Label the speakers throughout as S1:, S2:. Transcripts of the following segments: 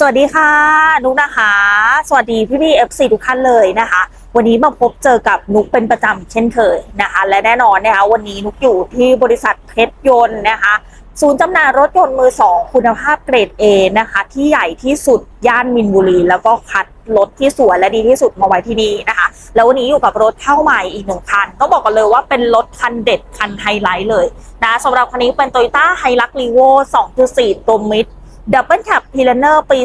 S1: สวัสดีค่ะนุกนะคะ สวัสดีพี่พี่เอฟซีทุกท่านเลยนะคะ วันนี้มาพบเจอกับนุกเป็นประจำเช่นเคยนะคะ และแน่นอนนะคะวันนี้นุกอยู่ที่บริษัทเพชรยนต์นะคะ ศูนย์จำหน่ายรถยนต์มือสองคุณภาพเกรด A นะคะ ที่ใหญ่ที่สุดย่านมินบุรี แล้วก็คัดรถที่สวยและดีที่สุดมาไว้ที่นี่นะคะ แล้ววันนี้อยู่กับรถเข้าใหม่อีกหนึ่งคันต้องบอกกันเลยว่าเป็นรถคันเด็ดคันไฮไลท์เลยนะสำหรับคันนี้เป็น Toyota Hilux Revo 2.4 ตัวมิด ดับเบิลแคปพิลเนอร์ปี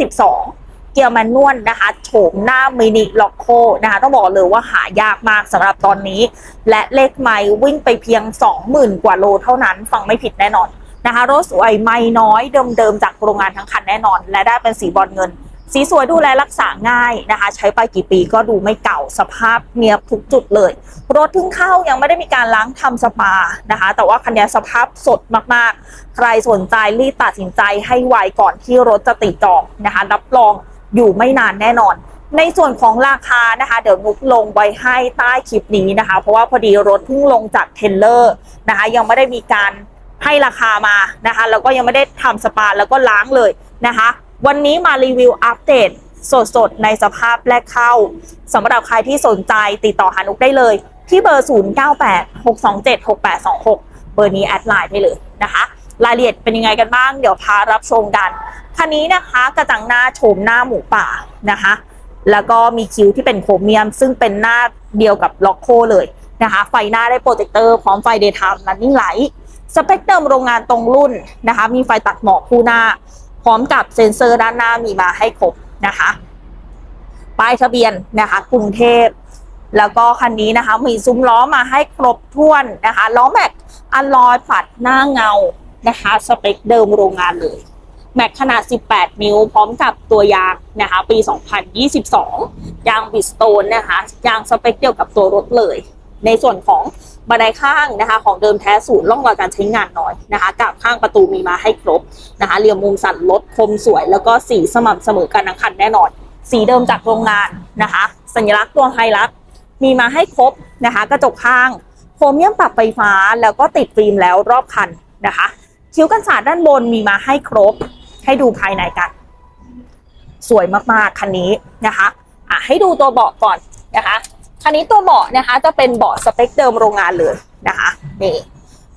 S1: 2022 เกียร์มันนวลนะคะโฉมหน้ามินิล็อกโคนะคะต้องบอกเลยว่าหายากมากสำหรับตอนนี้ และเลขไม้วิ่งไปเพียง 20,000 กว่าโลเท่านั้น ฟังไม่ผิดแน่นอนนะคะรถสวยไม่น้อยเดิมๆจากโรงงานทั้งคันแน่นอน และได้เป็นสีบอลเงิน สีสวยดูแลรักษาง่ายนะคะ ใช้ไปกี่ปีก็ดูไม่เก่าสภาพเนียบทุกจุดเลย รถเพิ่งเข้ายังไม่ได้มีการล้างทำสปานะคะ แต่ว่าคันนี้สภาพสดมากๆ ใครสนใจรีบตัดสินใจให้ไวก่อนที่รถจะติดจองนะคะ รับรองอยู่ไม่นานแน่นอน ในส่วนของราคานะคะ เดี๋ยวนุกลงไว้ให้ใต้คลิปนี้นะคะ เพราะว่าพอดีรถเพิ่งลงจากเทรลเลอร์นะคะ ยังไม่ได้มีการให้ราคามานะคะ แล้วก็ยังไม่ได้ทำสปาแล้วก็ล้างเลยนะคะ วันนี้มารีวิวอัปเดตสดๆ ในสภาพแรกเข้าสำหรับใครที่สนใจติดต่อหานุกได้เลย ที่เบอร์ 0986276826 เบอร์นี้แอดไลน์ได้เลยนะคะ รายละเอียดเป็นยังไงกันบ้าง เดี๋ยวพารับชมกัน คันนี้นะคะกระจังหน้าโฉมหน้าหมูป่านะคะ แล้วก็มีคิ้วที่เป็นโครเมียม ซึ่งเป็นหน้าเดียวกับล็อกโคเลยนะคะ ไฟหน้าได้โปรเจคเตอร์พร้อมไฟเดย์ไทม์ลันนิ่งไลท์สเปคเดิมโรงงานตรงรุ่นนะคะ มีไฟตัดหมอกคู่หน้า พร้อมกับเซ็นเซอร์ด้านหน้ามีมาให้ครบนะคะ ป้ายทะเบียนนะคะกรุงเทพแล้วก็คันนี้นะคะมีซุ้มล้อมาให้ครบถ้วนนะคะล้อแม็กอัลลอยปัดหน้าเงานะคะสเปคเดิมโรงงานเลยแม็กขนาด 18 นิ้ว พร้อมกับตัวยางนะคะ ปี 2022 ยางบิสโตนนะคะ ยางสเปคเดียวกับตัวรถเลย ในส่วนของบันไดข้างนะคะ ของเดิมแท้ศูนย์ร่องรอยการใช้งานน้อยนะคะกับข้างประตูมีมาให้ครบนะคะเรียมมุมสันรถคมสวย แล้วก็สีสม่ำเสมอกันทั้งคันแน่นอน สีเดิมจากโรงงานนะคะ สัญลักษณ์ตัวไฮลักมีมาให้ครบนะคะ กระจกข้างโครเมียมปรับไฟฟ้าแล้วก็ติดฟิล์มแล้วรอบคันนะคะ คิ้วกันสาดด้านบนมีมาให้ครบให้ดูภายในกัน สวยมากๆคันนี้นะคะอะให้ดูตัวเบาะก่อนนะคะ คันนี้ตัวเบาะนะคะ จะเป็นเบาะสเปคเดิมโรงงานเลยนะคะนี่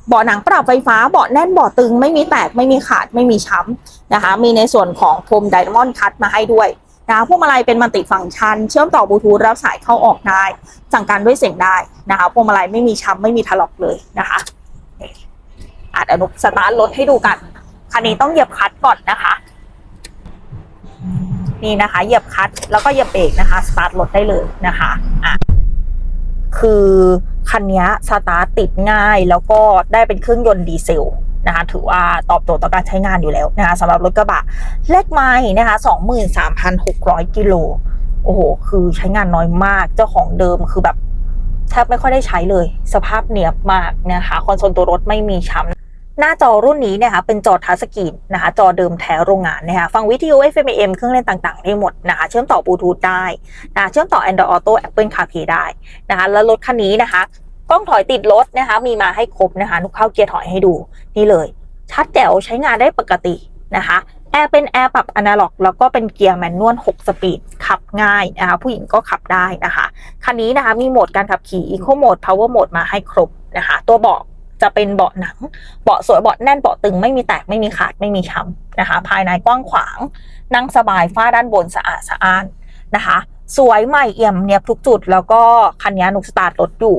S1: เบาะหนังปรับไฟฟ้าเบาะแน่นเบาะตึงไม่มีแตกไม่มีขาดไม่มีช้ำนะคะ มีในส่วนของพรมไดมอนด์คัตมาให้ด้วยนะคะพวงมาลัยเป็นมัลติฟังก์ชัน เชื่อมต่อบลูทูธรับสายเข้าออกได้ สั่งการด้วยเสียงได้นะคะพวงมาลัยไม่มีช้ำไม่มีถลอกเลยนะคะนี่อาจอนุสตาร์ทรถให้ดูกันคันนี้ต้องเหยียบคัตก่อนนะคะ นี่นะคะ เหยียบคัตแล้วก็เหยียบเบรกนะคะสตาร์ทรถได้เลยนะคะอะ คือคันนี้สตาร์ตติดง่ายแล้วก็ได้เป็นเครื่องยนต์ดีเซลนะคะถือว่าตอบโจทย์ต่อการใช้งานอยู่แล้วนะคะสำหรับรถกระบะเลขไม้นะคะ23,600 กิโลโอ้โห คือใช้งานน้อยมากเจ้าของเดิมคือแบบแทบไม่ค่อยได้ใช้เลย สภาพเนียบมากนะคะ คอนโซลตัวรถไม่มีช้ำ หน้าจอรุ่นนี้นะคะเป็นจอทัชสกรีนนะคะจอเดิมแท้โรงงานนะคะฟังวิทยุ FM เครื่องเล่นต่างๆ ได้หมดนะคะเชื่อมต่อบลูทูธได้นะะเชื่อมต่อ Android Auto Apple CarPlay ได้นะคะแล้วรถคันนี้นะคะกล้องถอยติดรถนะคะมีมาให้ครบนะคะนุกเข้าเกียร์ถอยให้ดูนี่เลยชัดแจ๋วใช้งานได้ปกตินะคะแอร์เป็นแอร์ปรับอนาล็อกแล้วก็เป็นเกียร์แมนนวล 6 สปีด ขับง่ายนะคะผู้หญิงก็ขับได้นะคะ คันนี้นะคะมีโหมดการขับขี่ Eco Mode Power Mode มาให้ครบนะคะ ตัวเบาะ จะเป็นเบาะหนัง เบาะสวยเบาะแน่นเบาะตึงไม่มีแตกไม่มีขาดไม่มีช้ำนะคะ ภายในกว้างขวาง นั่งสบายฝ้าด้านบนสะอาดสะอ้านนะคะ สวยใหม่เอี่ยมเนียบทุกจุด แล้วก็คันนี้นุกสตาร์ทรถอยู่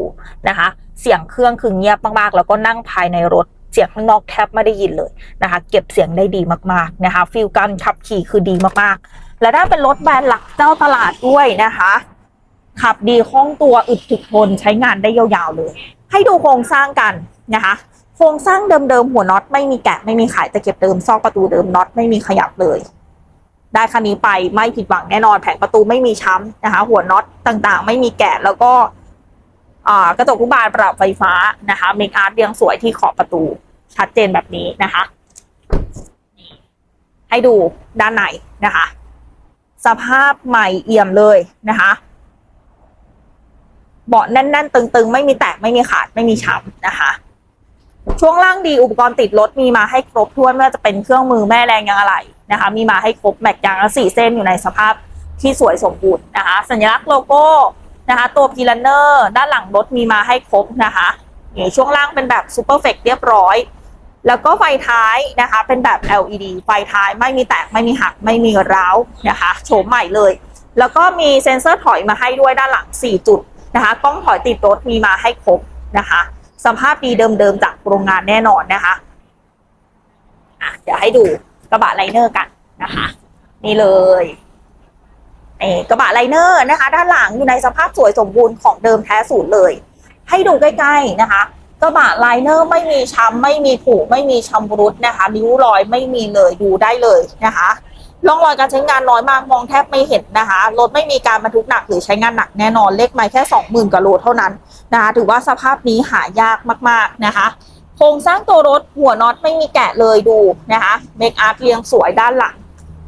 S1: นะคะ เสียงเครื่องคือเงียบมากๆ แล้วก็นั่งภายในรถเสียงข้างนอกแทบไม่ได้ยินเลยนะคะ เก็บเสียงได้ดีมากๆนะคะฟิลการขับขี่คือดีมากๆ และได้เป็นรถแบรนด์หลักเจ้าตลาดด้วยนะคะ ขับดีคล่องตัวอึดถึกทนใช้งานได้ยาวๆเลย ให้ดูโครงสร้างกัน นะคะโครงสร้างเดิมๆหัวน็อตไม่มีแกะไม่มีขายตะเข็บเดิมซอกประตูเดิมน็อตไม่มีขยับเลย ได้คันนี้ไปไม่ผิดหวังแน่นอนแผงประตูไม่มีช้ำนะคะ หัวน็อตต่างๆ ไม่มีแกะแล้วก็กระจกทุกบานปรับไฟฟ้านะคะเมคอาร์ตเรียงสวยที่ขอบประตูชัดเจนแบบนี้นะคะให้ดูด้านในนะคะ สภาพใหม่เอี่ยมเลยนะคะเบาะแน่นๆ ตึงๆ ไม่มีแตกไม่มีขาดไม่มีช้ำนะคะ ช่วงล่างดีอุปกรณ์ติดรถมีมาให้ครบถ้วนไม่ว่าจะเป็นเครื่องมือแม่แรงยางอะไหล่นะคะ มีมาให้ครบแม็กยางสี่เส้นอยู่ในสภาพที่สวยสมบูรณ์นะคะ สัญลักษณ์โลโก้นะคะ ตัวพีลันเนอร์ด้านหลังรถมีมาให้ครบนะคะนี่ช่วงล่างเป็นแบบซูเปอร์เฟกเรียบร้อย แล้วก็ไฟท้ายนะคะ เป็นแบบ LED ไฟท้ายไม่มีแตกไม่มีหักไม่มีร้าวนะคะโฉมใหม่เลย แล้วก็มีเซ็นเซอร์ถอยมาให้ด้วยด้านหลัง 4 จุดนะคะกล้องถอยติดรถมีมาให้ครบนะคะ สภาพดีเดิมๆจากโรงงานแน่นอนนะคะอะเดี๋ยวให้ดูกระบะไลเนอร์กันนะคะ นี่เลยเอ่กระบะไลเนอร์นะคะ ด้านหลังอยู่ในสภาพสวยสมบูรณ์ของเดิมแท้สูตรเลย ให้ดูใกล้ ๆนะคะ กระบะไลเนอร์ไม่มีช้ำไม่มีผุไม่มีชำรุดนะคะ ริ้วรอยไม่มีเลยดูได้เลยนะคะ ร่องรอยการใช้งานน้อยมากมองแทบไม่เห็นนะคะรถไม่มีการบรรทุกหนักหรือใช้งานหนักแน่นอนเลขไม่แค่ 20,000กว่าโลเท่านั้นนะคะถือว่าสภาพนี้หายากมากๆนะคะโครงสร้างตัวรถหัวน็อตไม่มีแกะเลยดูนะคะเมคอาร์ตเรียงสวยด้านหลัง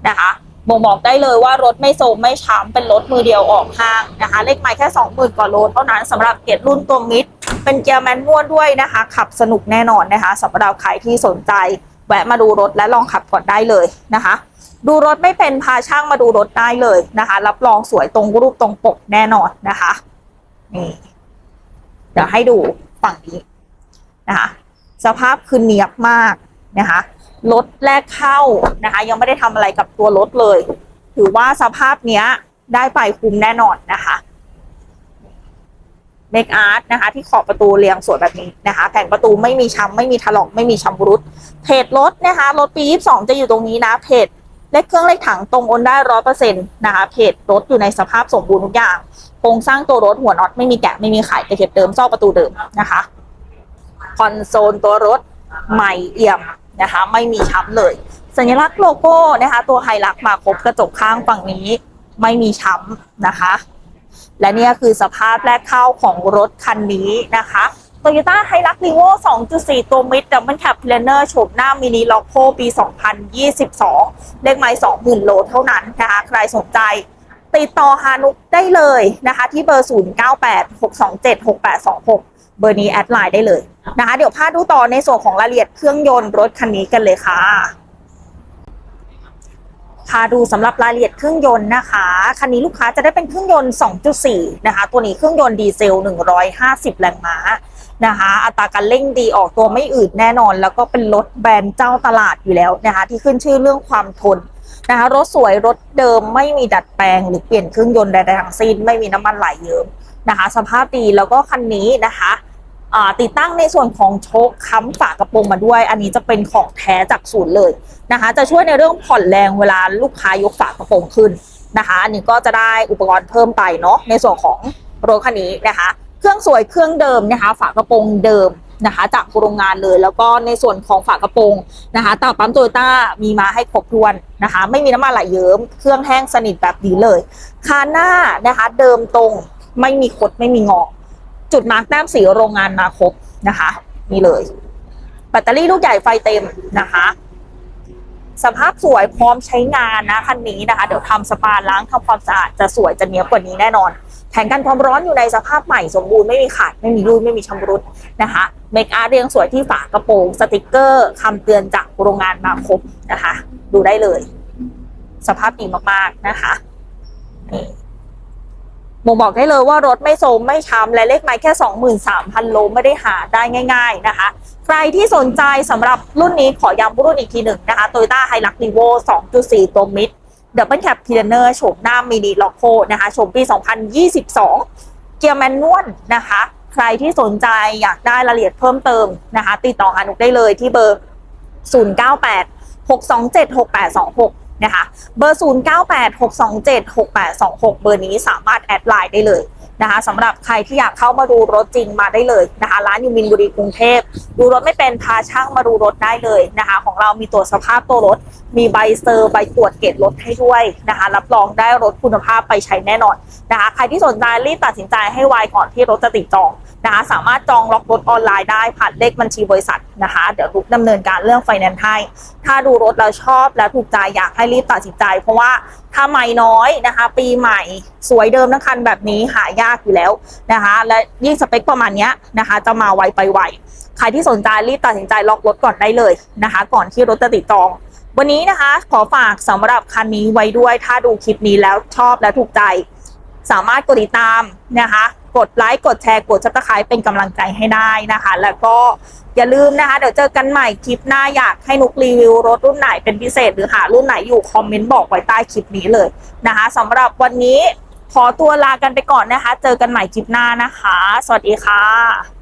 S1: นะคะบ่งบอกได้เลยว่ารถไม่โซมไม่ช้ำเป็นรถมือเดียวออกห้างนะคะ เลขไม้แค่ 20,000กว่าโลเท่านั้นสำหรับเกียรดรุ่นตัวมิดเป็นเกียร์แมนนวลด้วยนะคะ ขับสนุกแน่นอนนะคะสำหรับใครที่สนใจ แวะมาดูรถและลองขับก่อนได้เลยนะคะ ดูรถไม่เป็นพาช่างมาดูรถได้เลยนะคะ รับรองสวยตรงรูปตรงปกแน่นอนนะคะนี่เดี๋ยวให้ดูฝั่งนี้นะคะ สภาพคือเนียบมากนะคะรถแรกเข้านะคะ ยังไม่ได้ทำอะไรกับตัวรถเลย ถือว่าสภาพเนี้ยได้ไปคุ้มแน่นอนนะคะ เมคอาร์ตนะคะ ที่ขอบประตูเรียงสวยแบบนี้นะคะ แผ่นประตูไม่มีช้ำไม่มีถลอกไม่มีชำรุดเพจรถนะคะรถปี 22 จะอยู่ตรงนี้นะเพจเลขเครื่องเลขถังตรงโอนได้ร้อยเปอร์เซ็นต์นะคะเพจรถอยู่ในสภาพสมบูรณ์ทุกอย่างโครงสร้างตัวรถหัวน็อตไม่มีแกะไม่มีไขตะเข็บเดิมซอกประตูเดิมนะคะคอนโซลตัวรถใหม่เอี่ยมนะคะ ไม่มีช้ำเลย สัญลักษณ์โลโก้นะคะ ตัวไฮลักมาครบกระจกข้างฝั่งนี้ไม่มีช้ำนะคะ และนี่คือสภาพแรกเข้าของรถคันนี้นะคะ Toyota Hilux Revo 2.4 ตัวมิดดับเบิลแคปเพลเนอร์โฉมหน้ามินิล็อกโคปี 2022 เลขไมล์20,000 โลเท่านั้นนะคะ ใครสนใจติดต่อฮานุกได้เลยนะคะ ที่เบอร์ 0986276826 เบอร์นี้แอดไลน์ได้เลยนะคะ เดี๋ยวพาดูต่อในส่วนของรายละเอียดเครื่องยนต์รถคันนี้กันเลยค่ะ พาดูสำหรับรายละเอียดเครื่องยนต์นะคะคันนี้ลูกค้าจะได้เป็นเครื่องยนต์ 2.4 นะคะ ตัวนี้เครื่องยนต์ดีเซล 150 แรงม้านะคะ อัตราการเร่งดีออกตัวไม่อืดแน่นอน แล้วก็เป็นรถแบรนด์เจ้าตลาดอยู่แล้วนะคะ ที่ขึ้นชื่อเรื่องความทนนะคะรถสวยรถเดิมไม่มีดัดแปลงหรือเปลี่ยนเครื่องยนต์ใดๆทั้งสิ้นไม่มีน้ำมันไหลเยิ้มนะคะ สภาพดีแล้วก็คันนี้นะคะ ติดตั้งในส่วนของโชคค้ำฝากระโปรงมาด้วย อันนี้จะเป็นของแท้จากศูนย์เลยนะคะ จะช่วยในเรื่องผ่อนแรงเวลาลูกค้ายกฝากระโปรงขึ้นนะคะ อันนี้ก็จะได้อุปกรณ์เพิ่มไปเนาะในส่วนของรถคันนี้นะคะ เครื่องสวยเครื่องเดิมนะคะ ฝากระโปรงเดิมนะคะจากโรงงานเลยแล้วก็ในส่วนของฝากระโปรงนะคะตาปั๊มโตโยต้ามีมาให้ครบถ้วนนะคะ ไม่มีน้ำมันไหลเยิ้มเครื่องแห้งสนิทแบบนี้เลย คานหน้านะคะ เดิมตรงไม่มีคดไม่มีงอ จุดมาร์กแต้มสีโรงงานมาครบนะคะ นี่เลย แบตเตอรี่ลูกใหญ่ไฟเต็มนะคะ สภาพสวยพร้อมใช้งานนะคันนี้นะคะ เดี๋ยวทำสปาล้างทำความสะอาดจะสวยจะเนี้ยบกว่านี้แน่นอนแผงกันความร้อนอยู่ในสภาพใหม่สมบูรณ์ไม่มีขาดไม่มีรูไม่มีชำรุดนะคะเมคอาร์เรียงสวยที่ฝากระโปรงสติกเกอร์คำเตือนจากโรงงานมาครบนะคะ ดูได้เลย สภาพดีมากๆนะคะนี่ บ่งบอกได้เลยว่ารถไม่โซมไม่ช้ำและเลขไม้แค่ 23,000 โลไม่ได้หาได้ง่าย ๆนะคะ ใครที่สนใจสำหรับรุ่นนี้ขอย้ำรุ่นอีกทีหนึ่งนะคะ Toyota Hilux Revo 2.4 ตัวมิด Double Cab p i l n e r โฉมหน้ามินิล็อกโคนะคะโฉมปี 2022 เกียร์แมนนวลนะคะ ใครที่สนใจอยากได้รายละเอียดเพิ่มเติมนะคะ ติดต่อหานุกได้เลยที่เบอร์ 098 627 6826 นะคะเบอร์ 098 627 6826 เบอร์นี้สามารถแอดไลน์ได้เลยนะคะสำหรับใครที่อยากเข้ามาดูรถจริงมาได้เลยนะคะร้านอยู่มินบุรีกรุงเทพดูรถไม่เป็นพาช่างมาดูรถได้เลยนะคะ ของเรามีตรวจสภาพตัวรถ มีใบเซอร์ใบตรวจเกรดรถให้ด้วยนะคะ รับรองได้รถคุณภาพไปใช้แน่นอนนะคะ ใครที่สนใจรีบตัดสินใจให้ไวก่อนที่รถจะติดจอง นะคะสามารถจองล็อกรถออนไลน์ได้ผ่านเลขบัญชีบริษัทนะคะ เดี๋ยวรุกดำเนินการเรื่องไฟแนนซ์ให้ ถ้าดูรถแล้วชอบและถูกใจอยากให้รีบตัดสินใจ เพราะว่าถ้าใหม่น้อยนะคะ ปีใหม่สวยเดิมทั้งคันแบบนี้หายากอยู่แล้วนะคะ และยิ่งสเปคประมาณนี้นะคะ จะมาไวไปไวใครที่สนใจรีบตัดสินใจล็อกรถก่อนได้เลยนะคะ ก่อนที่รถจะติดจองวันนี้นะคะขอฝากสำหรับคันนี้ไว้ด้วย ถ้าดูคลิปนี้แล้วชอบและถูกใจ สามารถกดติดตามนะคะ กดไลค์กดแชร์กดซับสไครป์เป็นกำลังใจให้ได้นะคะ แล้วก็อย่าลืมนะคะ เดี๋ยวเจอกันใหม่คลิปหน้าอยากให้นุกรีวิวรถรุ่นไหนเป็นพิเศษหรือหารุ่นไหนอยู่คอมเมนต์บอกไว้ใต้คลิปนี้เลยนะคะสำหรับวันนี้ขอตัวลากันไปก่อนนะคะ เจอกันใหม่คลิปหน้านะคะ สวัสดีค่ะ